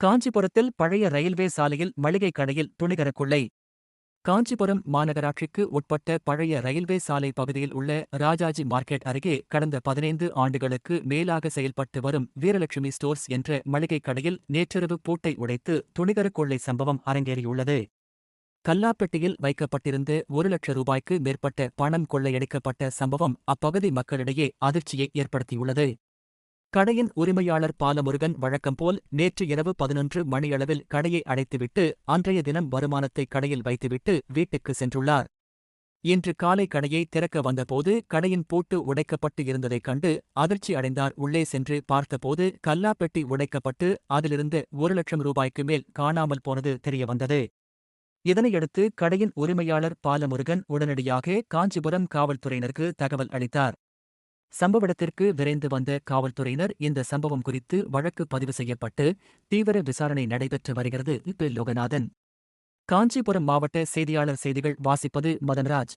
காஞ்சிபுரத்தில் பழைய ரயில்வே சாலையில் மளிகை கடையில் துணிகர கொள்ளை காஞ்சிபுரம் மாநகராட்சிக்கு உட்பட்ட பழைய ரயில்வே சாலை பகுதியில் உள்ள ராஜாஜி மார்க்கெட் அருகே கடந்த பதினைந்து ஆண்டுகளுக்கு மேலாக செயல்பட்டு வரும் வீரலட்சுமி ஸ்டோர்ஸ் என்ற மளிகை கடையில் நேற்றிரவு பூட்டை உடைத்து துணிகர கொள்ளை சம்பவம் அரங்கேறியுள்ளது. கல்லாப்பெட்டியில் வைக்கப்பட்டிருந்த ஒரு லட்சம் ரூபாய்க்கு மேற்பட்ட பணம் கொள்ளையடிக்கப்பட்ட சம்பவம் அப்பகுதி மக்களிடையே அதிர்ச்சியை ஏற்படுத்தியுள்ளது. கடையின் உரிமையாளர் பாலமுருகன் வழக்கம்போல் நேற்று இரவு பதினொன்று மணியளவில் கடையை அடைத்துவிட்டு அன்றைய தினம் வருமானத்தை கடையில் வைத்துவிட்டு வீட்டுக்கு சென்றுள்ளார். இன்று காலை கடையை திறக்க வந்தபோது கடையின் பூட்டு உடைக்கப்பட்டு இருந்ததைக் கண்டு அதிர்ச்சி அடைந்தார். உள்ளே சென்று பார்த்தபோது கல்லாப்பெட்டி உடைக்கப்பட்டு அதிலிருந்து ஒரு லட்சம் ரூபாய்க்கு மேல் காணாமல் போனது தெரியவந்தது. இதனையடுத்து கடையின் உரிமையாளர் பாலமுருகன் உடனடியாக காஞ்சிபுரம் காவல்துறையினருக்கு தகவல் அளித்தார். சம்பவ இடத்திற்கு விரைந்து வந்த காவல்துறையினர் இந்த சம்பவம் குறித்து வழக்கு பதிவு செய்யப்பட்டு தீவிர விசாரணை நடைபெற்று வருகிறது. பி. லோகநாதன். காஞ்சிபுரம் மாவட்ட செய்தியாளர் செய்திகள் வாசிப்பது மதன்ராஜ்.